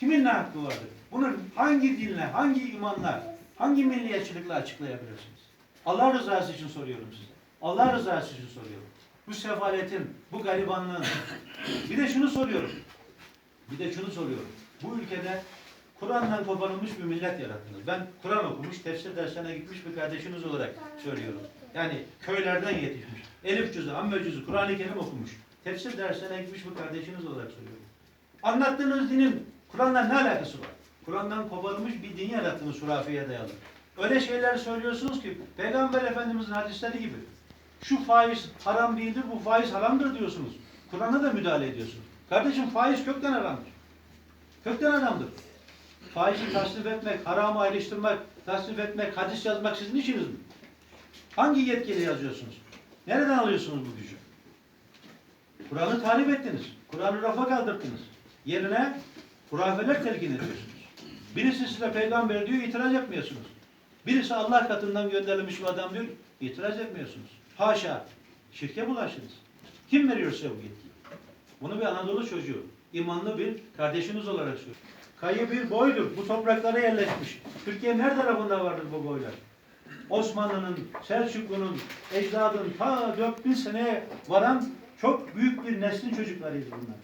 Kimin ne hakkı vardır? Bunu hangi dinle, hangi imanla, hangi milliyetçilikle açıklayabilirsiniz? Allah rızası için soruyorum size. Allah rızası için soruyorum. Bu sefaletin, bu garibanlığın. Bir de şunu soruyorum. Bir de şunu soruyorum. Bu ülkede Kur'an'dan koparılmış bir millet yarattınız. Ben Kur'an okumuş, tefsir derslerine gitmiş bir kardeşiniz olarak söylüyorum. Yani köylerden yetişmiş. Elif cüzü, amme cüzü, Kur'an-ı Kerim okumuş. Tefsir derslerine gitmiş bir kardeşiniz olarak söylüyorum. Anlattığınız dinin Kur'an'la ne alakası var? Kur'an'dan koparılmış bir din yarattınız hurafeye dayalı. Öyle şeyler söylüyorsunuz ki Peygamber Efendimizin hadisleri gibi. Şu faiz haram değildir, bu faiz haramdır diyorsunuz. Kur'an'a da müdahale ediyorsunuz. Kardeşim faiz kökten haramdır. Kökten haramdır. Faizi tasnif etmek, haramı ayrıştırmak, tasnif etmek, hadis yazmak sizin işiniz mi? Hangi yetkiyle yazıyorsunuz? Nereden alıyorsunuz bu gücü? Kur'an'ı talip ettiniz. Kur'an'ı rafa kaldırdınız. Yerine hurafeler telkin ediyorsunuz. Birisi size peygamber diyor, itiraz etmiyorsunuz. Birisi Allah katından gönderilmiş bir adam diyor, itiraz etmiyorsunuz. Haşa, şirke bulaştınız. Kim veriyor size bu yetkiyi? Bunu bir Anadolu çocuğu, imanlı bir kardeşiniz olarak söylüyor. Kayı bir boydur. Bu topraklara yerleşmiş. Türkiye'nin her tarafında vardır bu boylar. Osmanlı'nın, Selçuklu'nun, ecdadın ta 4000 seneye varan çok büyük bir neslin çocuklarıydı bunlar.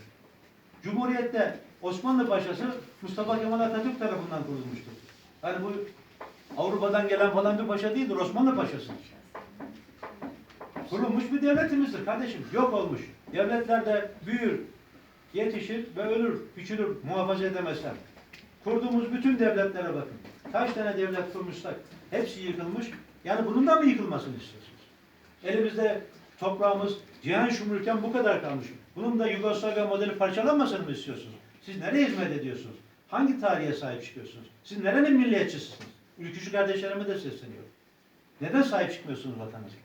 Cumhuriyette Osmanlı Paşası Mustafa Kemal Atatürk tarafından kurulmuştur. Yani bu Avrupa'dan gelen falan bir paşa değildir, Osmanlı Paşası. Kurulmuş bir devletimizdir kardeşim. Yok olmuş. Devletler de büyür, yetişir ve ölür, küçülür muhafaza edemezler. Kurduğumuz bütün devletlere bakın. Kaç tane devlet kurmuşsak hepsi yıkılmış. Yani bunun da mı yıkılmasını istiyorsunuz? Elimizde toprağımız cihan şumurken bu kadar kalmış. Bunun da Yugoslavya modeli parçalanmasını mı istiyorsunuz? Siz nereye hizmet ediyorsunuz? Hangi tarihe sahip çıkıyorsunuz? Siz nerenin milliyetçisiniz? Ülkücü kardeşlerime de sesleniyorum. Neden sahip çıkmıyorsunuz vatanınıza?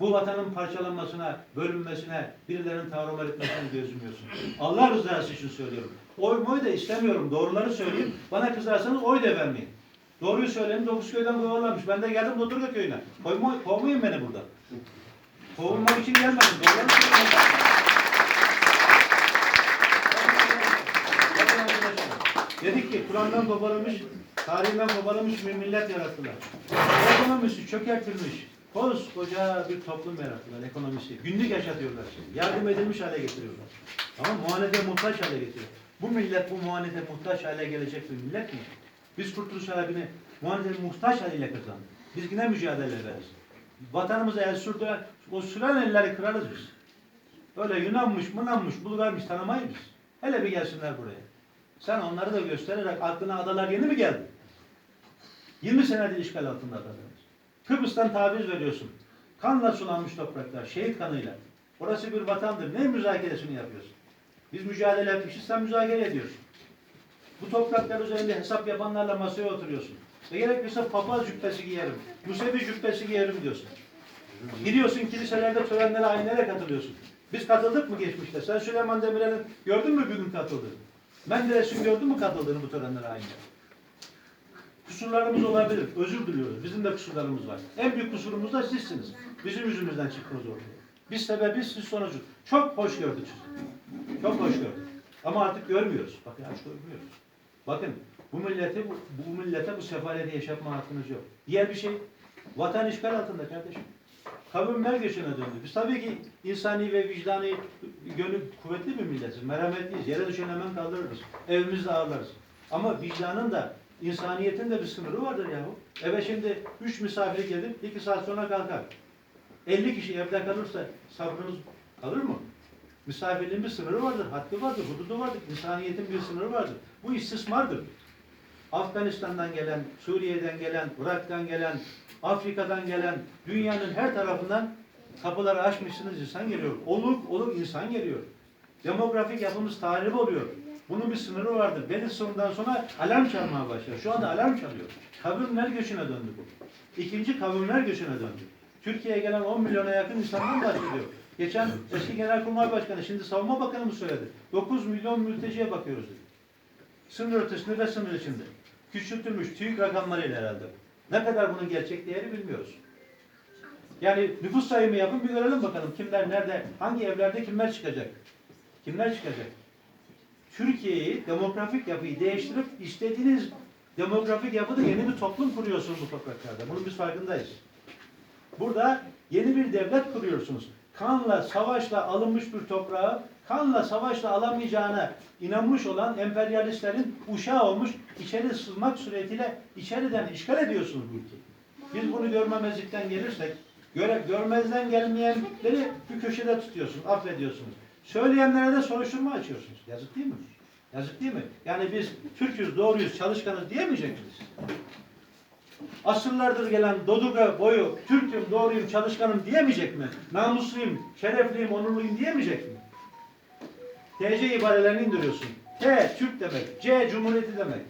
Bu vatanın parçalanmasına, bölünmesine, birilerinin tavrımlar etmesine gözümüyorsun. Allah rızası için söylüyorum. Oy moy da istemiyorum. Doğruları söyleyeyim. Bana kızarsanız oy da vermeyin. Doğruyu söyleyin. Dokuz köyden kovarlarmış. Ben de geldim Dodurga köyüne. Kovma, kovmayın beni burada. Kovulmak için gelmedim. Doğruları söyleyeyim. Dedik ki Kur'an'dan koparılmış, tarihinden koparılmış bir millet yarattılar. Ekonomisi çökertilmiş. Koskoca bir toplum yarattılar ekonomisi. Günlük yaşatıyorlar şimdi. Yardım edilmiş hale getiriyorlar. Ama muhanede muhtaç hale getiriyor. Bu millet bu muhanede muhtaç hale gelecek bir millet mi? Biz Kurtuluş Harbi'ni muhanede muhtaç haliyle kazandık. Biz yine mücadele ederiz. Vatanımıza el sürdüler. O süren elleri kırarız biz. Öyle Yunanmış, Mınanmış, Bulgarmış tanımayız biz. Hele bir gelsinler buraya. Sen onları da göstererek aklına adalar yeni mi geldi? 20 senedir işgal altında adalarımız. Kıbrıs'tan taviz veriyorsun. Kanla sulanmış topraklar, şehit kanıyla. Orası bir vatandır. Ne müzakeresini yapıyorsun? Biz mücadele etmişiz, sen müzakere ediyorsun. Bu topraklar üzerinde hesap yapanlarla masaya oturuyorsun. Ve gerekirse papaz cübbesi giyerim, Musevi cübbesi giyerim diyorsun. Gidiyorsun kiliselerde törenlere, ayinlere katılıyorsun. Biz katıldık mı geçmişte? Sen Süleyman Demirel'in gördün mü bugün katıldığını? Menderes'in gördün mü katıldığını bu törenlere, ayinlere? Kusurlarımız olabilir. Özür diliyoruz. Bizim de kusurlarımız var. En büyük kusurumuz da sizsiniz. Bizim yüzümüzden çıktınız ortaya. Biz sebebi, siz sonucu. Çok hoş gördük sizi. Çok hoş gördük. Ama artık görmüyoruz. Bakın artık görmüyoruz. Bakın bu milleti, bu, bu millete bu sefaleti yaşatma hakkınız yok. Diğer bir şey, vatan işgal altında kardeşim. Kavimler göçüne döndü. Biz tabii ki insani ve vicdani gönül kuvvetli bir milletiz. Merhametliyiz. Yere düşen hemen kaldırırız. Evimizde ağırlarız. Ama vicdanın da insaniyetin de bir sınırı vardır yahu. Eve şimdi üç misafir gelir, iki saat sonra kalkar. 50 kişi evde kalırsa sabrınız kalır mı? Misafirliğin bir sınırı vardır, hakkı vardır, hududu vardır, insaniyetin bir sınırı vardır. Bu istismardır. Afganistan'dan gelen, Suriye'den gelen, Irak'tan gelen, Afrika'dan gelen, dünyanın her tarafından kapıları açmışsınız insan geliyor. Oluk oluk insan geliyor. Demografik yapımız tahrip oluyor. Bunun bir sınırı vardır. Belli sınırdan sonra alarm çalmaya başlar. Şu anda alarm çalıyor. Kavimler göçüne döndü bu. İkinci kavimler göçüne döndü. Türkiye'ye gelen 10 milyona yakın insandan bahsediyor. Geçen eski Genelkurmay Başkanı, şimdi Savunma Bakanı mı söyledi? 9 milyon mülteciye bakıyoruz dedi. Sınır ötesinde ve sınır içinde. Küçültülmüş TÜİK rakamlarıyla herhalde. Ne kadar bunun gerçek değeri bilmiyoruz. Yani nüfus sayımı yapın bir görelim bakalım kimler nerede, hangi evlerde kimler çıkacak? Kimler çıkacak? Türkiye'yi, demografik yapıyı değiştirip istediğiniz demografik yapıda yeni bir toplum kuruyorsunuz bu topraklarda. Bunun biz farkındayız. Burada yeni bir devlet kuruyorsunuz. Kanla, savaşla alınmış bir toprağı, kanla, savaşla alamayacağına inanmış olan emperyalistlerin uşağı olmuş, içeri sızmak suretiyle içeriden işgal ediyorsunuz bu ülkeyi. Biz bunu görmemezlikten gelirsek, göre, görmezden gelmeyenleri bir köşede tutuyorsunuz, affediyorsunuz. Söyleyenlere de soruşturma açıyorsunuz. Yazık değil mi? Yazık değil mi? Yani biz Türk'üz, doğruyuz, çalışkanız diyemeyecek miyiz? Asırlardır gelen Dodurga boyu Türk'üm, doğruyum, çalışkanım diyemeyecek mi? Namusluyum, şerefliyim, onurluyum diyemeyecek mi? TC ibarelerini indiriyorsun. T Türk demek, C Cumhuriyeti demek.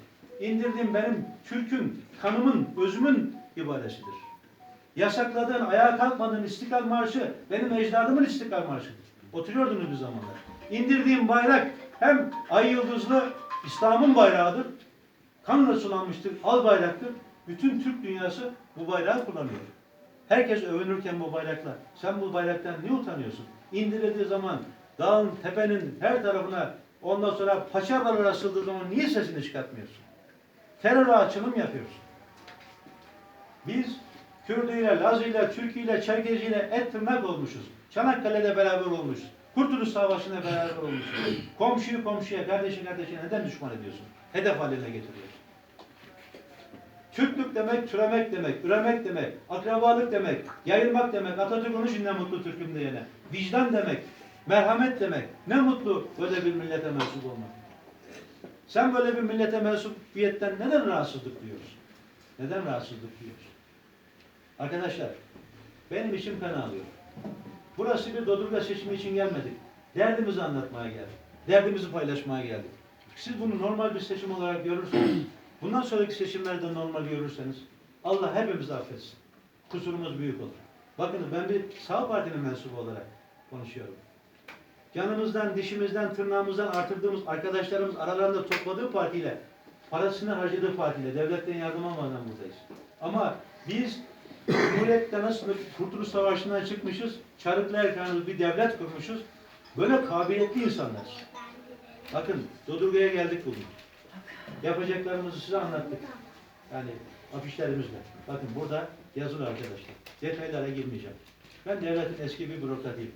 İndirdiğim benim Türk'ün, kanımın, özümün ibaresidir. Yasakladığın, ayağa kalkmadığın İstiklal Marşı benim ecdadımın İstiklal Marşı'dır. Oturuyordunuz bir zamanlar. İndirdiğim bayrak hem ay yıldızlı İslam'ın bayrağıdır, kanla sulanmıştır, al bayraktır. Bütün Türk dünyası bu bayrağı kullanıyor. Herkes övünürken bu bayrakla. Sen bu bayraktan niye utanıyorsun? İndirildiği zaman dağın, tepenin her tarafına ondan sonra paçavralar asıldığı zaman niye sesini çıkartmıyorsun? Teröre açılım yapıyorsun. Biz Kürdüyle, Lazıyla, Türküyle, Çerkeziyle et tırnak olmuşuz. Çanakkale'de beraber olmuşuz. Kurtuluş Savaşı'nda beraber olmuşuz. Komşuyu komşuya, kardeşi kardeşine neden düşman ediyorsun? Hedef haline getiriyorsun. Türklük demek, türemek demek, üremek demek, akrabalık demek, yayılmak demek, Atatürk onun için mutlu Türk'üm diyene. Vicdan demek, merhamet demek. Ne mutlu böyle bir millete mensup olmak. Sen böyle bir millete mensubiyetten neden rahatsızlık duyuyorsun? Neden rahatsızlık duyuyorsun? Arkadaşlar, benim içim kan ağlıyor. Burası bir Dodurga seçimi için gelmedik. Derdimizi anlatmaya geldik. Derdimizi paylaşmaya geldik. Siz bunu normal bir seçim olarak görürseniz, bundan sonraki seçimlerde normal görürseniz, Allah hepimizi affetsin. Kusurumuz büyük olur. Bakın ben bir sağ partinin mensubu olarak konuşuyorum. Canımızdan, dişimizden, tırnağımızdan artırdığımız arkadaşlarımız aralarında topladığı partiyle, parasını harcadığı partiyle, devletten yardım almadan buradayız. Ama biz Cumhuriyet'te nasıl Kurtuluş Savaşı'ndan çıkmışız, Çarıklı Erkan'ı bir devlet kurmuşuz. Böyle kabiliyetli insanlar. Bakın Dodurga'ya geldik bugün. Yapacaklarımızı size anlattık. Yani afişlerimizle. Bakın burada yazılı arkadaşlar. Detaylara girmeyeceğim. Ben devletin eski bir bürokratıyım.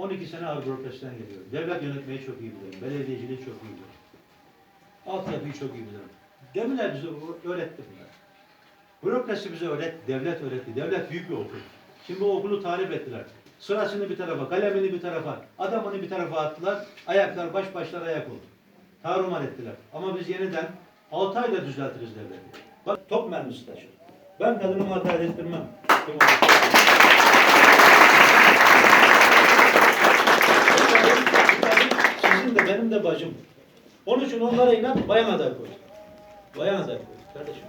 12 sene ağır bürokrasiden geliyorum. Devlet yönetmeyi çok iyi biliyorum. Belediyeciliği çok iyi biliyorum. Altyapıyı çok iyi biliyorum. Demirler bize öğretti bunlar. Bürokrasi bize öğretti, devlet öğretti. Devlet büyük bir okul. Şimdi o okulu talip ettiler. Sırasını bir tarafa, kalemini bir tarafa, adamını bir tarafa attılar. Ayaklar, baş başlar ayak oldu. Tarumar ettiler. Ama biz yeniden 6 ayda düzeltiriz devleti. Bak top mermisi taşır. Ben kadınımı hakaret ettirmem. Sizin de benim de bacım. Onun için onlara inat bayan aday koy. Bayan aday koy kardeşim.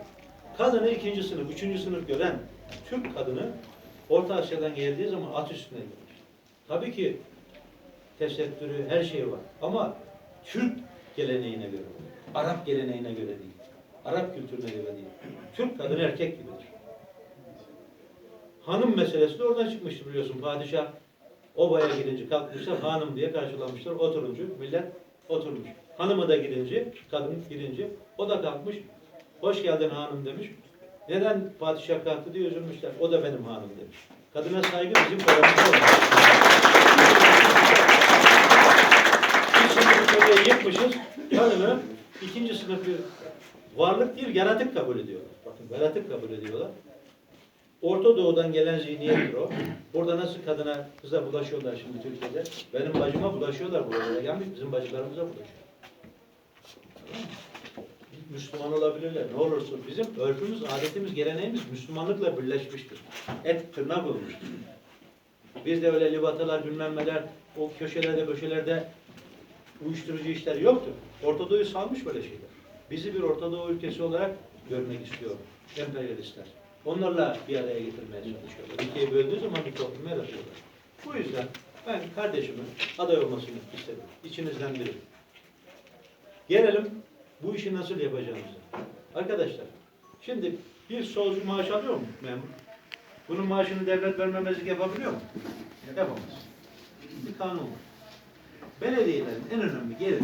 Kadını ikinci sınıf, üçüncü sınıf gören Türk kadını Orta Asya'dan geldiği zaman at üstüne gelir. Tabii ki tesettürü, her şey var. Ama Türk geleneğine göre, Arap geleneğine göre değil. Arap kültürüne göre değil. Türk kadını erkek gibidir. Hanım meselesi de oradan çıkmıştı biliyorsun. Padişah obaya gidince kalkmışlar hanım diye karşılamışlar. Oturunca millet oturmuş. Hanımı da gidince, kadın gidince o da kalkmış. Hoş geldin hanım demiş. Neden padişah kalktı diye üzülmüşler. O da benim hanım demiş. Kadına saygı bizim olmuş. Bir sınıfı böyle yıkmışız. Kadını ikinci sınıf bir varlık değil, yaratık kabul ediyorlar. Bakın yaratık kabul ediyorlar. Orta Doğu'dan gelen zihniyettir o. Burada nasıl kadına, kıza bulaşıyorlar şimdi Türkiye'de. Benim bacıma bulaşıyorlar buralara gelmiş, bizim bacılarımıza bulaşıyor. Müslüman olabilirler. Ne olursa bizim örfümüz, adetimiz, geleneğimiz Müslümanlıkla birleşmiştir. Et tırnak olmuştur. Bizde öyle libatalar, bilmem neler, o köşelerde, köşelerde uyuşturucu işler yoktur. Orta Doğu'yu salmış böyle şeyler. Bizi bir Orta Doğu ülkesi olarak görmek istiyor emperyalistler. Onlarla bir araya getirmeye çalışıyorlar. Ülkeyi böldüğü zaman bir toplum yaratıyorlar. Bu yüzden ben kardeşimin aday olmasını istedim. İçinizden biri. Gelelim bu işi nasıl yapacağımıza. Arkadaşlar, şimdi bir solcu maaş alıyor mu memur? Bunun maaşını devlet vermemezlik yapabiliyor mu? Yapamaz. Bir kanun var. Belediyelerin en önemli geliri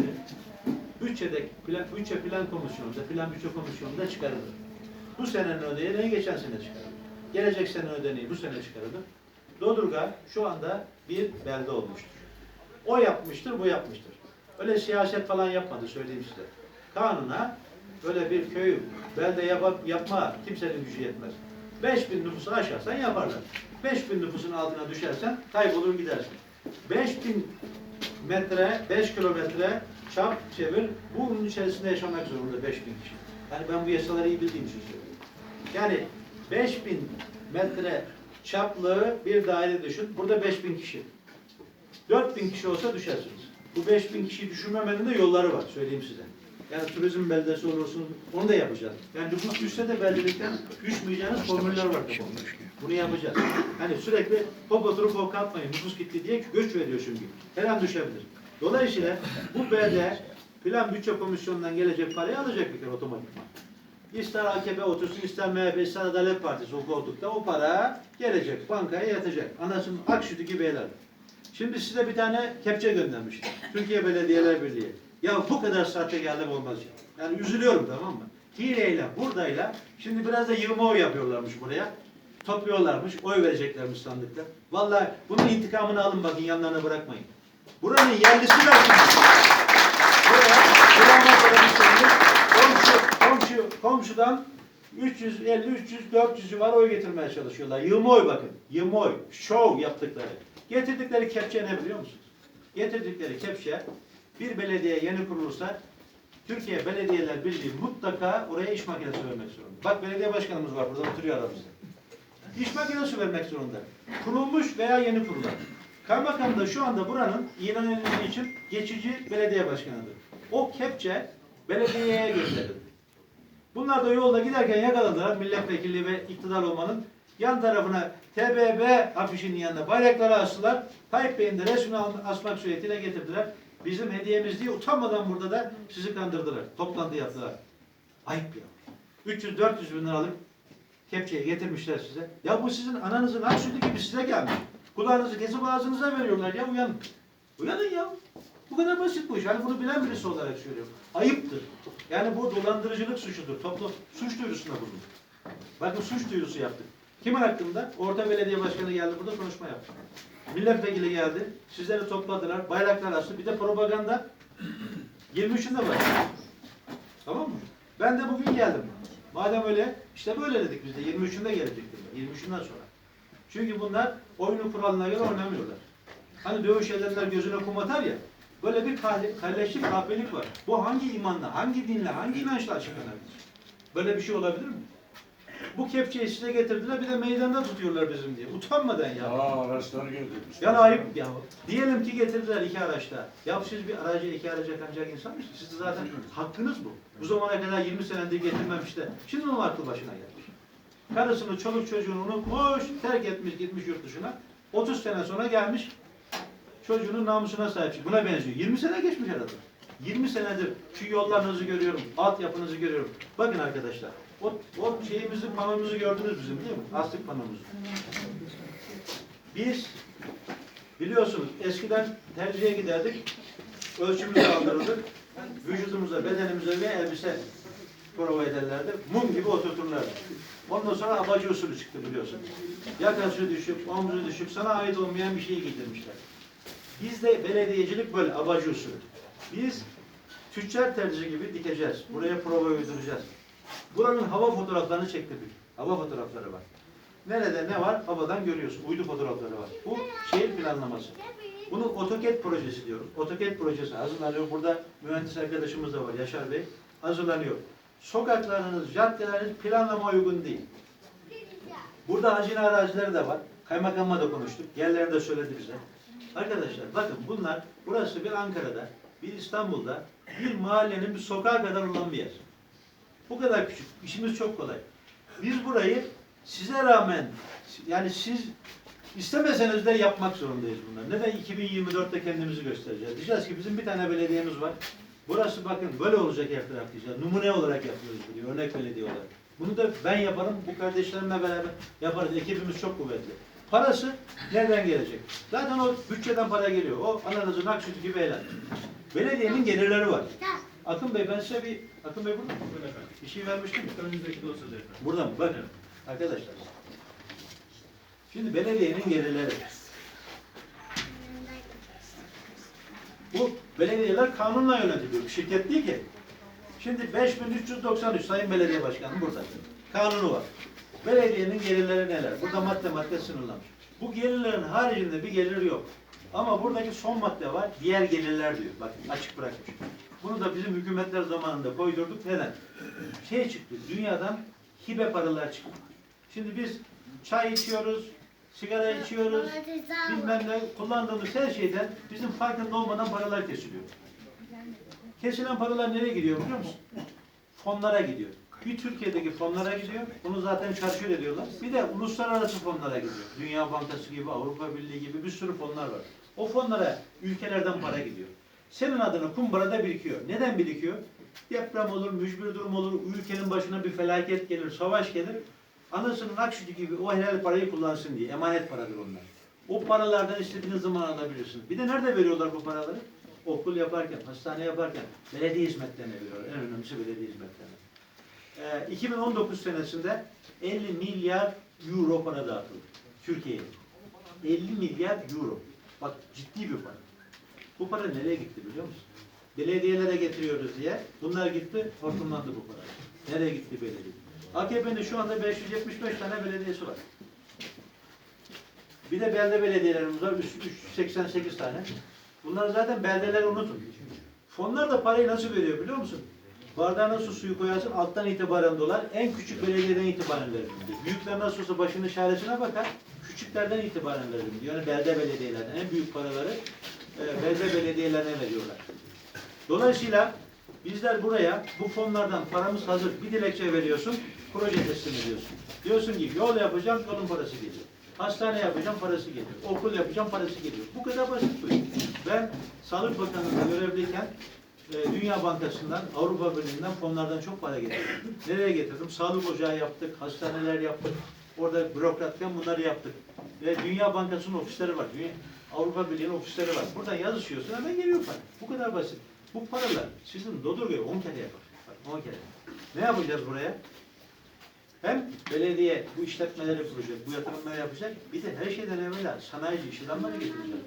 bütçedeki plan, bütçe plan komisyonunda, plan bütçe komisyonunda çıkarılır. Bu senenin ödeneği geçen sene çıkarılır. Gelecek sene ödeneği bu sene çıkarılır. Dodurga şu anda bir belde olmuştur. O yapmıştır, bu yapmıştır. Öyle siyaset falan yapmadı söyleyeyim size. Kanuna böyle bir köyü belde yap yapma kimsenin gücü yetmez. 5000 nüfusu aşarsan yaparlar. 5000 nüfusun altına düşersen kaybolur gidersin. 5000 metre, 5 kilometre çap çevir. Bunun içerisinde yaşamak zorunda 5000 kişi. Yani ben bu yasaları iyi bildiğim için söylüyorum. Yani 5000 metre çaplı bir daire düşün. Burada 5000 kişi. 4000 kişi olsa düşersiniz. Bu 5000 kişiyi düşürmemenin de yolları var söyleyeyim size. Yani turizm beldesi olursun, onu da yapacağız. Yani nüfus düşse de beldelikten düşmeyeceğiniz formüller var. Bunu yapacağız. Hani sürekli hop oturup hop kalkmayın, nüfus gitti diye göç veriyor çünkü. Her an düşebilir. Dolayısıyla bu belde plan bütçe komisyonundan gelecek parayı alacak bir kere otomatikman. İster AKP otursun, ister MHP, ister Adalet Partisi o koltukta o para gelecek, bankaya yatacak. Anasının ak sütü gibi helal. Şimdi size bir tane kepçe göndermiştim. Türkiye Belediyeler Birliği. Ya bu kadar sahtekarlık olmaz ya. Yani üzülüyorum tamam mı? Hileyle, buradayla, şimdi biraz da yığma oy yapıyorlarmış buraya. Topluyorlarmış, oy vereceklermiş sandıkta. Vallahi bunun intikamını alın bakın yanlarına bırakmayın. Buranın yerlisi versin. Buraya, buranın komşu, komşudan 350, 300, 400 civarı oy getirmeye çalışıyorlar. Yığma oy bakın. Yığma oy. Şov yaptıkları. Getirdikleri kepçe ne biliyor musunuz? Getirdikleri kepçe bir belediye yeni kurulursa Türkiye Belediyeler Birliği mutlaka oraya iş makinesi vermek zorunda. Bak belediye başkanımız var burada oturuyor aramızda. İş makinesi vermek zorunda. Kurulmuş veya yeni kurulan. Kaymakam da şu anda buranın ilan edildiği için geçici belediye başkanıdır. O kepçe belediyeye gönderildi. Bunlar da yolda giderken yakaladılar milletvekili ve iktidar olmanın yan tarafına TBB afişinin yanına bayrakları astılar. Tayyip Bey'in de resmini asmak suretiyle getirdiler. Bizim hediyemiz diye utanmadan burada da sizi kandırdılar. Toplantı yaptılar. Ayıp ya. 300-400 bin liralık kepçeyi getirmişler size. Ya bu sizin ananızın ak sütü gibi size gelmiş. Kulağınızı kesip ağzınıza veriyorlar ya uyanın. Uyanın ya. Bu kadar basit bu iş. Yani bunu bilen birisi olarak söylüyorum. Ayıptır. Yani bu dolandırıcılık suçudur. Toplu suç duyurusunda bulunur. Bakın suç duyurusu yaptık. Kimin hakkında? Orta belediye başkanı geldi burada konuşma yaptı. Milletvekili geldi. Sizleri topladılar. Bayraklar astı. Bir de propaganda 23'ünde var. Tamam mı? Ben de bugün geldim. Madem öyle, işte böyle dedik biz de. 23'ünde gelecektim. ben, 23'ünden sonra. Çünkü bunlar oyunun kuralına göre oynamıyorlar. Hani dövüş edenler gözüne kum atar ya. Böyle bir kalleşlik, kahpelik var. Bu hangi imanla, hangi dinle, hangi inançla açıklanabilir? Böyle bir şey olabilir mi? Bu kepçeyi size getirdiler bir de meydanda tutuyorlar bizim diye. Utanmadan ya. Aa araçlar geldi. Yani ayıp ya. Diyelim ki getirdiler iki araçta. Ya siz bir aracı iki araca kanacak insan mısınız? Siz zaten hakkınız bu. Bu zamana kadar 20 senedir getirmemiş de. Şimdi mi aklı başına gelmiş? Karısını, çoluk çocuğunu unutmuş, terk etmiş, gitmiş yurt dışına. 30 sene sonra gelmiş, çocuğunun namusuna sahip çıkıyor. Buna benziyor. 20 sene geçmiş arada. 20 senedir şu yollarınızı görüyorum, altyapınızı görüyorum. Bakın arkadaşlar, o, o şeyimizi, panomuzu gördünüz bizim değil mi? Astık panomuzu. Biz biliyorsunuz eskiden tercihe giderdik, ölçümüzü aldırırdık, vücudumuza, bedenimize ve elbise prova ederlerdi. Mum gibi oturturlardı. Ondan sonra abacı usulü çıktı biliyorsunuz. Yakası düşük, omzu düşük, sana ait olmayan bir şeyi giydirmişler. Bizde belediyecilik böyle abacı usulü. Biz tüccar tercihi gibi dikeceğiz. Buraya prova uyduracağız. Buranın hava fotoğraflarını çektirdik. Hava fotoğrafları var. Nerede ne var? Havadan görüyorsun. Uydu fotoğrafları var. Bu şehir planlaması. Bunu AutoCAD projesi diyoruz. AutoCAD projesi hazırlanıyor. Burada mühendis arkadaşımız da var Yaşar Bey. Hazırlanıyor. Sokaklarınız, caddeleriniz planlama uygun değil. Burada hazine arazileri de var. Kaymakamla da konuştuk. Yerlerini de söyledi bize. Arkadaşlar bakın bunlar, burası bir Ankara'da, bir İstanbul'da, bir mahallenin bir sokağa kadar olan bir yer. Bu kadar küçük. İşimiz çok kolay. Biz burayı size rağmen, yani siz istemeseniz de yapmak zorundayız bunlar. Neden 2024'te kendimizi göstereceğiz? Diyeceğiz ki bizim bir tane belediyemiz var. Burası bakın böyle olacak her taraf diyeceğiz. Numune olarak yapıyoruz bunu, örnek belediye olarak. Bunu da ben yaparım, bu kardeşlerimle beraber yaparız. Ekibimiz çok kuvvetli. Parası nereden gelecek? Zaten o bütçeden para geliyor. O ananızın ak sütü gibi helal. Belediyenin gelirleri var. Akın Bey ben size bir, Akın Bey burada mı? Bir şey vermiştim mi? Önünüzdeki dosyada efendim. Burada mı? Bakın arkadaşlar. Şimdi belediyenin gelirleri. Bu belediyeler kanunla yönetiliyor. Bir şirket değil ki. Şimdi 5393 Sayın Belediye Başkanı burada. Kanunu var. Belediyenin gelirleri neler? Burada madde madde sınırlamış. Bu gelirlerin haricinde bir gelir yok. Ama buradaki son madde var. Diğer gelirler diyor. Bak açık bırakmış. Bunu da bizim hükümetler zamanında koydurduk. Neden? Şey çıktı. Dünyadan hibe paralar çıktı. Şimdi biz çay içiyoruz, sigara içiyoruz, bilmem ne kullandığımız her şeyden bizim farkında olmadan paralar kesiliyor. Kesilen paralar nereye gidiyor biliyor musun? Fonlara gidiyor. Bir Türkiye'deki fonlara gidiyor. Bunu zaten çarşır ediyorlar. Bir de uluslararası fonlara gidiyor. Dünya Bankası gibi, Avrupa Birliği gibi bir sürü fonlar var. O fonlara ülkelerden para gidiyor. Senin adına kumbarada birikiyor. Neden birikiyor? Deprem olur, mücbir durum olur, ülkenin başına bir felaket gelir, savaş gelir. Anasının ak sütü gibi o helal parayı kullansın diye. Emanet paradır onlar. O paralardan istediğiniz zaman alabilirsiniz. Bir de nerede veriyorlar bu paraları? Okul yaparken, hastane yaparken, belediye hizmetlerine veriyorlar. En önemlisi belediye hizmetlerine. Ee, 2019 senesinde 50 milyar euro para dağıtıldı Türkiye'ye. 50 milyar euro. Bak ciddi bir para. Bu para nereye gitti biliyor musun? Belediyelere getiriyoruz diye. Bunlar gitti, hortumlandı bu para. Nereye gitti belediye? AKP'nin şu anda 575 tane belediyesi var. Bir de belde belediyelerimiz var, 388 tane. Bunlar zaten beldeleri unutun. Fonlar da parayı nasıl veriyor biliyor musun? Bardağına su suyu koyarsın alttan itibaren dolar. En küçük belediyeden itibaren veririm diyor. Büyükler nasıl olsa başının çaresine bakar. Küçüklerden itibaren veririm diyor. Yani belde belediyelerden en büyük paraları e, belde belediyelerine veriyorlar. Dolayısıyla bizler buraya bu fonlardan paramız hazır bir dilekçe veriyorsun, proje teslim ediyorsun. Diyorsun ki yol yapacağım, yolun parası geliyor. Hastane yapacağım, parası geliyor. Okul yapacağım, parası geliyor. Bu kadar basit bu. Ben Sağlık Bakanlığı'nda görevliyken e, Dünya Bankası'ndan, Avrupa Birliği'nden fonlardan çok para getirdim. Nereye getirdim? Sağlık ocağı yaptık, hastaneler yaptık. Orada bürokratken bunları yaptık. Ve Dünya Bankası'nın ofisleri var. Dünya, Avrupa Birliği'nin ofisleri var. Buradan yazışıyorsun hemen geliyor para. Bu kadar basit. Bu paralar sizin Dodurga'yı 10 kere yapar. Bak, 10 kere. Ne yapacağız buraya? Hem belediye bu işletmeleri kuracak, bu yatırımları yapacak. Bir de her şeyden evvela sanayici iş adamları getireceğiz.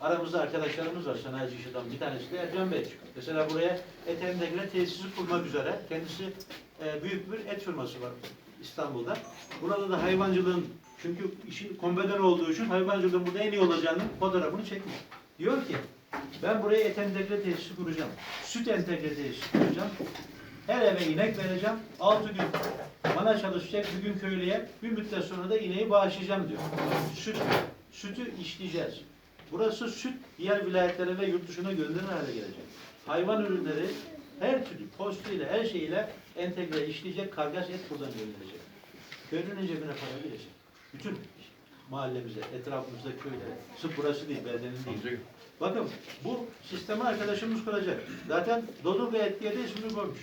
Aramızda arkadaşlarımız var sanayici iş adamı. Bir tanesi de Ercan Bey. Mesela buraya et entegre tesisi kurmak üzere. Kendisi e, büyük bir et firması var İstanbul'da. Burada da hayvancılığın çünkü işin kombinör olduğu için hayvancılığın burada en iyi olacağının fotoğrafını çekmiş. Diyor ki ben buraya et entegre tesisi kuracağım. Süt entegre tesisi kuracağım. Her eve inek vereceğim. Altı gün bana çalışacak bir gün köylüye bir müddet sonra da ineği bağışlayacağım diyor. Süt, sütü işleyeceğiz. Burası süt diğer vilayetlere ve yurt dışına gönderilen hale gelecek. Hayvan ürünleri her türlü postuyla her şeyle entegre işleyecek kargas et buradan gönderilecek. Köylünün cebine para girecek. Bütün mahallemize, etrafımızda köylere. Sırf burası değil, beldenin değil. Bakın bu sistemi arkadaşımız kuracak. Zaten Dodurga etkiye de ismini koymuş.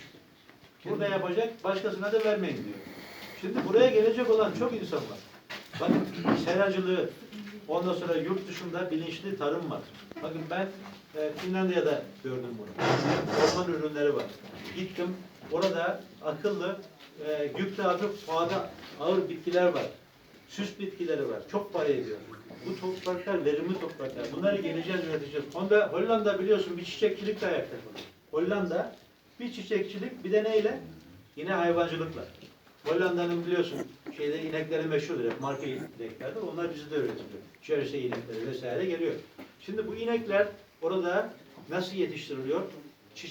Burada yapacak, başkasına da vermeyin diyor. Şimdi buraya gelecek olan çok insan var. Bakın seracılığı, ondan sonra yurt dışında bilinçli tarım var. Bakın ben e, Finlandiya'da gördüm bunu. Orman ürünleri var. Gittim, orada akıllı, e, yükle hafif pahada ağır bitkiler var. Süs bitkileri var. Çok para ediyor. Bu topraklar verimli topraklar. Bunları geleceğiz üreteceğiz. Onda Hollanda biliyorsun bir çiçekçilik de ayakta. Hollanda bir çiçekçilik bir de neyle? Yine hayvancılıkla. Hollanda'nın biliyorsun şeyde inekleri meşhurdur hep marka ineklerdir. Onlar bizde üretiliyor. Çerse inekleri vesaire geliyor. Şimdi bu inekler orada nasıl yetiştiriliyor?